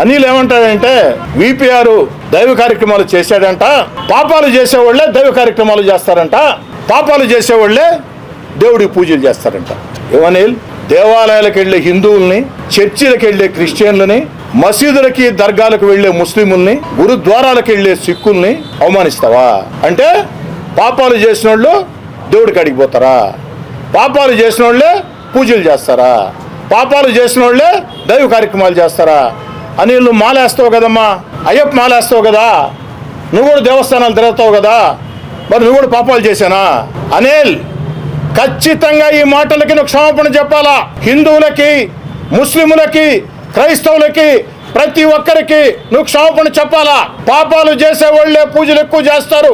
అనిల్ ఏమంటాడంటే విపిఆర్ దైవ కార్యక్రమాలు చేశాడంట పాపాలు చేసేవాళ్ళే దైవ కార్యక్రమాలు చేస్తారంట పాపాలు చేసేవాళ్ళే దేవుడికి పూజలు చేస్తారంట. ఏమనిల్ దేవాలయాలకు వెళ్ళే హిందువుల్ని చర్చిలకు వెళ్ళే క్రిస్టియన్లని మసీదులకి దర్గాలకు వెళ్ళే ముస్లింల్ని గురుద్వారాలకు వెళ్ళే సిక్కుల్ని అవమానిస్తావా? అంటే పాపాలు చేసిన వాళ్ళు దేవుడికి అడిగిపోతారా పాపాలు చేసిన వాళ్ళే పూజలు చేస్తారా? పాపాలు చేసిన వాళ్ళే దైవ కార్యక్రమాలు చేస్తారా? అని నువ్వు మాలేస్తావు కదమ్మా? అయ్యప్ప మాలేస్తావు కదా? నువ్వు కూడా దేవస్థానాలు తిరుగుతావు కదా? మరి నువ్వు కూడా పాపాలు చేశానా? అనిల్ ఖచ్చితంగా ఈ మాటలకి నువ్వు క్షమాపణ చెప్పాలా? హిందువులకి ముస్లిములకి క్రైస్తవులకి ప్రతి ఒక్కరికి నువ్వు క్షమాపణ చెప్పాలా? పాపాలు చేసే వాళ్ళే పూజలు ఎక్కువ చేస్తారు.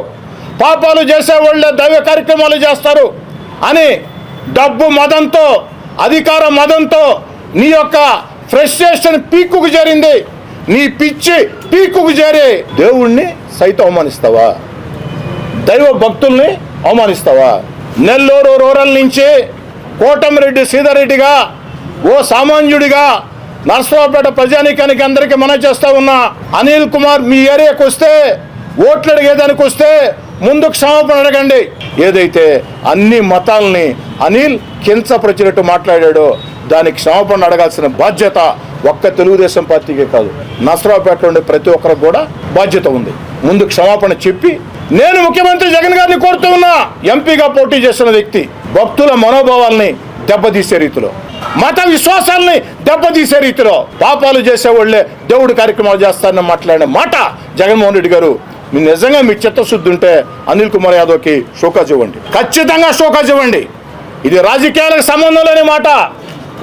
పాపాలు చేసే వాళ్ళే దైవ కార్యక్రమాలు చేస్తారు. అని డబ్బు మదంతో అధికార మదంతో నీ యొక్క ఫ్రస్ట్రేషన్ పీక్కుకు చేరింది. నీ పిచ్చి పీక్కుకు చేరి దేవుణ్ణి సైతం అవమానిస్తావా? దైవ భక్తుల్ని అవమానిస్తావా? నెల్లూరు రూరల్ నుంచి కోటమిరెడ్డి సీతారెడ్డిగా ఓ సామాన్యుడిగా నర్సరావుపేట ప్రజానీకానికి అందరికీ మన చేస్తా ఉన్నా అనిల్ కుమార్ మీ ఏరియాకి వస్తే ఓట్లు అడిగేదానికి వస్తే ముందు క్షమాపణ అడగండి ఏదైతే అన్ని మతాలని అనిల్ కించపరిచినట్టు మాట్లాడాడో దానికి క్షమాపణ అడగాల్సిన బాధ్యత ఒక్క తెలుగుదేశం పార్టీకే కాదు నసరావుపేటలో ఉండే ప్రతి ఒక్కరికి కూడా బాధ్యత ఉంది. ముందు క్షమాపణ చెప్పి నేను ముఖ్యమంత్రి జగన్ గారిని కోరుతూ ఉన్నా. ఎంపీగా పోటీ చేస్తున్న వ్యక్తి భక్తుల మనోభావాల్ని దెబ్బతీసే రీతిలో మత విశ్వాసాల్ని దెబ్బతీసే రీతిలో పాపాలు చేసేవాళ్ళే దేవుడు కార్యక్రమాలు చేస్తారని మాట్లాడిన మాట జగన్మోహన్ రెడ్డి గారు నిజంగా మీ చిత్తశుద్ధి ఉంటే అనిల్ కుమార్ యాదవ్కి షోకాజ్ ఇవ్వండి. ఖచ్చితంగా షోకాజ్ ఇవ్వండి. ఇది రాజకీయాలకు సంబంధం లేని మాట.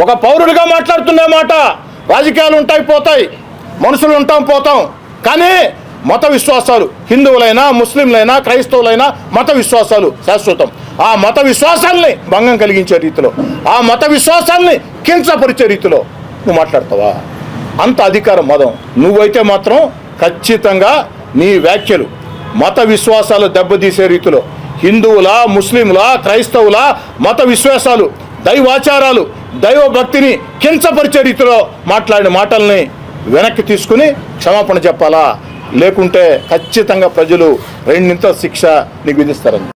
ఒక పౌరుడిగా మాట్లాడుతున్న మాట. రాజకీయాలు ఉంటాయి పోతాయి. మనుషులు ఉంటాం పోతాం. కానీ మత విశ్వాసాలు హిందువులైనా ముస్లింలైనా క్రైస్తవులైనా మత విశ్వాసాలు శాశ్వతం. ఆ మత విశ్వాసాల్ని భంగం కలిగించే రీతిలో ఆ మత విశ్వాసాల్ని కించపరిచే రీతిలో నువ్వు మాట్లాడతావా? అంత అధికారం మదం. నువ్వైతే మాత్రం ఖచ్చితంగా నీ వ్యాఖ్యలు మత విశ్వాసాలు దెబ్బతీసే రీతిలో హిందువుల ముస్లింల క్రైస్తవుల మత విశ్వాసాలు దైవాచారాలు దైవ భక్తిని కించపరిచే రీతిలో మాట్లాడిన మాటల్ని వెనక్కి తీసుకుని క్షమాపణ చెప్పాలా? లేకుంటే ఖచ్చితంగా ప్రజలు రెండింత శిక్ష నీకు విధిస్తారని